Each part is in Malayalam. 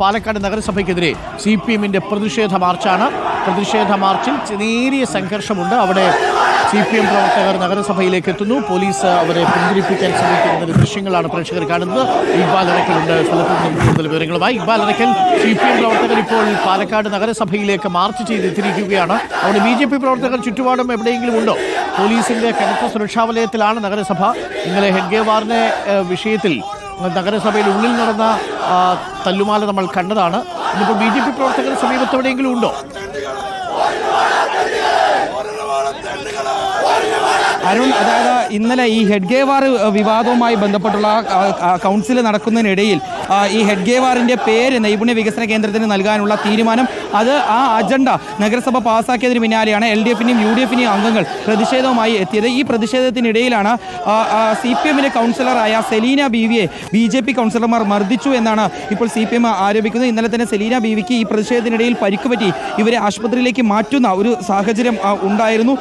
പാലക്കാട് നഗരസഭയ്ക്കെതിരെ സി പി എമ്മിന്റെ പ്രതിഷേധ മാർച്ചാണ്. പ്രതിഷേധ മാർച്ചിൽ നേരിയ സംഘർഷമുണ്ട്. അവിടെ സി പി എം പ്രവർത്തകർ നഗരസഭയിലേക്ക് എത്തുന്നു. പോലീസ് അവരെ പിന്തിരിപ്പിക്കാൻ ശ്രമിക്കുന്ന ദൃശ്യങ്ങളാണ് പ്രേക്ഷകർ കാണുന്നത്. ഇക്ബാൽ അറക്കലുണ്ട് സ്ഥലത്ത് നിന്നും കൂടുതൽ വിവരങ്ങളുമായി Iqbal Arakkal C P M പ്രവർത്തകർ ഇപ്പോൾ പാലക്കാട് നഗരസഭയിലേക്ക് മാർച്ച് ചെയ്തെത്തിയിരിക്കുകയാണ് അവിടെ ബി ജെ പി പ്രവർത്തകർ ചുറ്റുപാടും എവിടെയെങ്കിലും ഉണ്ടോ? പോലീസിന്റെ കനത്ത സുരക്ഷാ വലയത്തിലാണ് നഗരസഭ. ഇന്നലെ ഹെഡ്ഗേവാറിന്റെ വിഷയത്തിൽ നഗരസഭയിൽ ഉള്ളിൽ നടന്ന തല്ലുമാല നമ്മൾ കണ്ടതാണ്. ഇന്നിപ്പോൾ ബി ജെ പി പ്രവർത്തകർ സമീപത്തെവിടെയെങ്കിലും ഉണ്ടോ? അരുൺ അതായത് ഇന്നലെ ഈ ഹെഡ്ഗേവാർ വിവാദവുമായി ബന്ധപ്പെട്ടുള്ള കൗൺസിൽ നടക്കുന്നതിനിടയിൽ ഈ ഹെഡ്ഗേവാറിന്റെ പേര് നൈപുണ്യ വികസന കേന്ദ്രത്തിന് നൽകാനുള്ള തീരുമാനം അത് ആ അജണ്ട നഗരസഭ പാസാക്കിയതിന് പിന്നാലെയാണ് എൽ ഡി എഫിനെയും യു ഡി എഫിനെയും അംഗങ്ങൾ പ്രതിഷേധവുമായി എത്തിയത്. ഈ പ്രതിഷേധത്തിനിടയിലാണ് സി പി എമ്മിലെ കൗൺസിലറായ സെലീന ബീവിയെ ബി ജെ പി കൗൺസിലർമാർ മർദ്ദിച്ചു എന്നാണ് ഇപ്പോൾ സി പി എം ആരോപിക്കുന്നത്. ഇന്നലെ തന്നെ സെലീന ബീവിക്ക് ഈ പ്രതിഷേധത്തിനിടയിൽ പരിക്കുപറ്റി ഇവരെ ആശുപത്രിയിലേക്ക് മാറ്റുന്ന ഒരു സാഹചര്യം ഉണ്ടായിരുന്നു.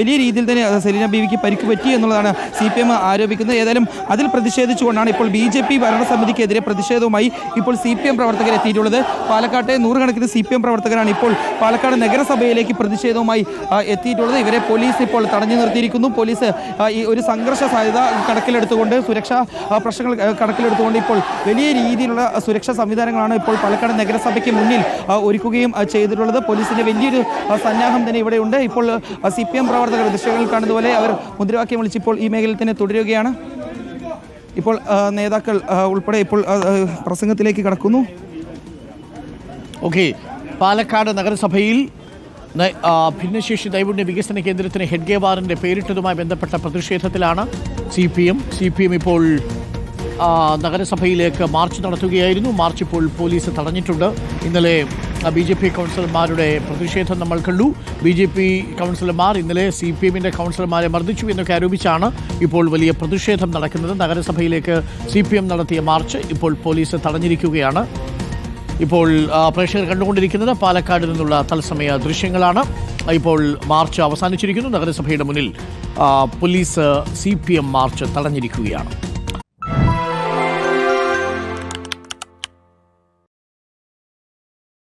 വലിയ രീതിയിൽ തന്നെ സെലീന ബീവിക്ക് പരിക്ക് പറ്റി എന്നുള്ളതാണ് സി പി എം ആരോപിക്കുന്നത്. ഏതായാലും അതിൽ പ്രതിഷേധിച്ചുകൊണ്ടാണ് ഇപ്പോൾ ബി ജെ പി ഭരണസമിതിക്കെതിരെ പ്രതിഷേധവുമായി ഇപ്പോൾ സി പി എം പ്രവർത്തകർ എത്തിയിട്ടുള്ളത്. പാലക്കാട്ടെ നൂറുകണക്കിന് സി പി എം പ്രവർത്തകരാണ് ഇപ്പോൾ പാലക്കാട് നഗരസഭയിലേക്ക് പ്രതിഷേധവുമായി എത്തിയിട്ടുള്ളത്. ഇവരെ പോലീസ് ഇപ്പോൾ തടഞ്ഞു നിർത്തിയിരിക്കുന്നു. പോലീസ് ഈ ഒരു സംഘർഷ സാധ്യത കണക്കിലെടുത്തുകൊണ്ട് സുരക്ഷാ പ്രശ്നങ്ങൾ കണക്കിലെടുത്തുകൊണ്ട് ഇപ്പോൾ വലിയ രീതിയിലുള്ള സുരക്ഷാ സംവിധാനങ്ങളാണ് ഇപ്പോൾ പാലക്കാട് നഗരസഭയ്ക്ക് മുന്നിൽ ഒരുക്കുകയും ചെയ്തിട്ടുള്ളത്. പോലീസിന്റെ വലിയൊരു സന്നാഹം തന്നെ ഇവിടെയുണ്ട്. ഇപ്പോൾ സി പി എം പ്രവർത്തകർ ദൃശ്യങ്ങളിൽ കാണുന്നതുപോലെ അവർ മുദ്രാവാക്യം വിളിച്ചിപ്പോൾ ഈ മേഖലയിൽ തന്നെ തുടരുകയാണ്. ഇപ്പോൾ നേതാക്കൾ ഉൾപ്പെടെ ഇപ്പോൾ പ്രസംഗത്തിലേക്ക് കടക്കുന്നു. ഓക്കെ പാലക്കാട് നഗരസഭയിൽ ഭിന്നശേഷി നൈപുണ്യ വികസന കേന്ദ്രത്തിന് ഹെഡ്ഗേവാറിന്റെ പേരിട്ടതുമായി ബന്ധപ്പെട്ട പ്രതിഷേധത്തിലാണ് C P M C P M ഇപ്പോൾ നഗരസഭയിലേക്ക് മാർച്ച് നടത്തുകയായിരുന്നു. മാർച്ച് ഇപ്പോൾ പോലീസ് തടഞ്ഞിട്ടുണ്ട്. ഇന്നലെ ബി ജെ പി കൗൺസിലർമാരുടെ പ്രതിഷേധം നമ്മൾ കണ്ടു. ബി ജെ പി കൗൺസിലർമാർ ഇന്നലെ സി പി എമ്മിന്റെ കൗൺസിലർമാരെ മർദ്ദിച്ചു എന്നൊക്കെ ആരോപിച്ചാണ് ഇപ്പോൾ വലിയ പ്രതിഷേധം നടക്കുന്നത്. നഗരസഭയിലേക്ക് സി പി എം നടത്തിയ മാർച്ച് ഇപ്പോൾ പോലീസ് തടഞ്ഞിരിക്കുകയാണ്. ഇപ്പോൾ പ്രേക്ഷകർ കണ്ടുകൊണ്ടിരിക്കുന്നത് പാലക്കാട് നിന്നുള്ള തത്സമയ ദൃശ്യങ്ങളാണ്. ഇപ്പോൾ മാർച്ച് അവസാനിച്ചിരിക്കുന്നു. നഗരസഭയുടെ മുന്നിൽ പോലീസ് സി മാർച്ച് തടഞ്ഞിരിക്കുകയാണ്.